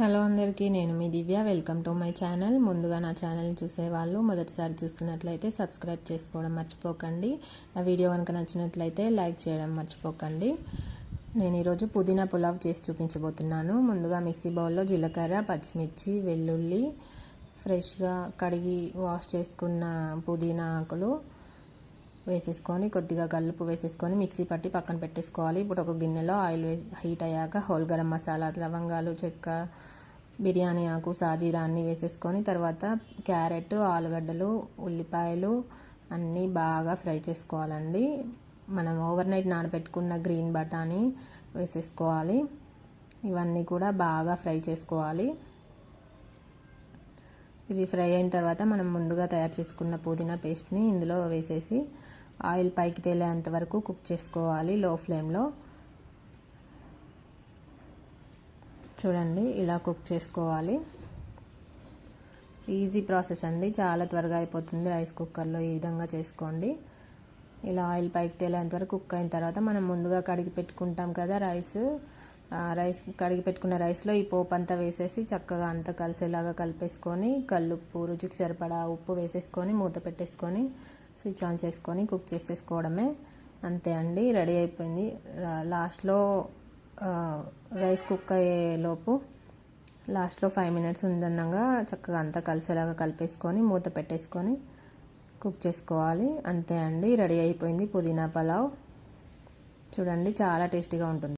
Hello అందరికీ నేను మీ Divya. Welcome to my channel. ముందుగా నా ఛానల్ని చూసేవాళ్ళు మొదటిసారి చూస్తున్నట్లయితే సబ్స్క్రైబ్ చేసుకోవడం మర్చిపోకండి. నా వీడియో కనుక నచ్చినట్లయితే లైక్ చేయడం మర్చిపోకండి. నేను ఈరోజు పుదీనా పులావ్ చేసి చూపించబోతున్నాను. ముందుగా మిక్సీ బౌల్లో జీలకర్ర పచ్చిమిర్చి వెల్లుల్లి ఫ్రెష్గా కడిగి వాష్ చేసుకున్న పుదీనా ఆకులు. వేసేసుకొని కొద్దిగా కలుపు వేసేసుకొని మిక్సీ పట్టి పక్కన పెట్టేసుకోవాలి. ఇప్పుడు ఒక గిన్నెలో ఆయిల్ హీట్ అయ్యాక హోల్ గరం మసాలా లవంగాలు చెక్క బిర్యానీ ఆకు సాజీరా అన్నీ వేసేసుకొని తర్వాత క్యారెట్ ఆలుగడ్డలు ఉల్లిపాయలు అన్నీ బాగా ఫ్రై చేసుకోవాలండి. మనం ఓవర్ నైట్ నానబెట్టుకున్న గ్రీన్ బటానీ వేసేసుకోవాలి. ఇవన్నీ కూడా బాగా ఫ్రై చేసుకోవాలి. ఇవి ఫ్రై అయిన తర్వాత మనం ముందుగా తయారు చేసుకున్న పుదీనా పేస్ట్ని ఇందులో వేసేసి ఆయిల్ పైకి తేలేంత వరకు కుక్ చేసుకోవాలి లో ఫ్లేమ్లో. చూడండి ఇలా కుక్ చేసుకోవాలి. ఈజీ ప్రాసెస్ అండి. చాలా త్వరగా అయిపోతుంది రైస్ కుక్కర్లో ఈ విధంగా చేసుకోండి. ఇలా ఆయిల్ పైకి తేలేంత వరకు కుక్ అయిన తర్వాత మనం ముందుగా కడిగి పెట్టుకుంటాం కదా రైస్. రైస్ కడిగి పెట్టుకున్న రైస్లో ఈ పోపు అంతా వేసేసి చక్కగా అంతా కలిసేలాగా కలిపేసుకొని కల్లుప్పు రుచికి సరిపడా ఉప్పు వేసేసుకొని మూత పెట్టేసుకొని స్విచ్ ఆన్ చేసుకొని కుక్ చేసేసుకోవడమే. అంతే అండి రెడీ అయిపోయింది. లాస్ట్లో రైస్ కుక్ అయ్యేలోపు లాస్ట్లో ఫైవ్ మినిట్స్ ఉందన్నగా చక్కగా అంతా కలిసేలాగా కలిపేసుకొని మూత పెట్టేసుకొని కుక్ చేసుకోవాలి. అంతే అండి రెడీ అయిపోయింది పుదీనా పలావ్. చూడండి చాలా టేస్టీగా ఉంటుంది.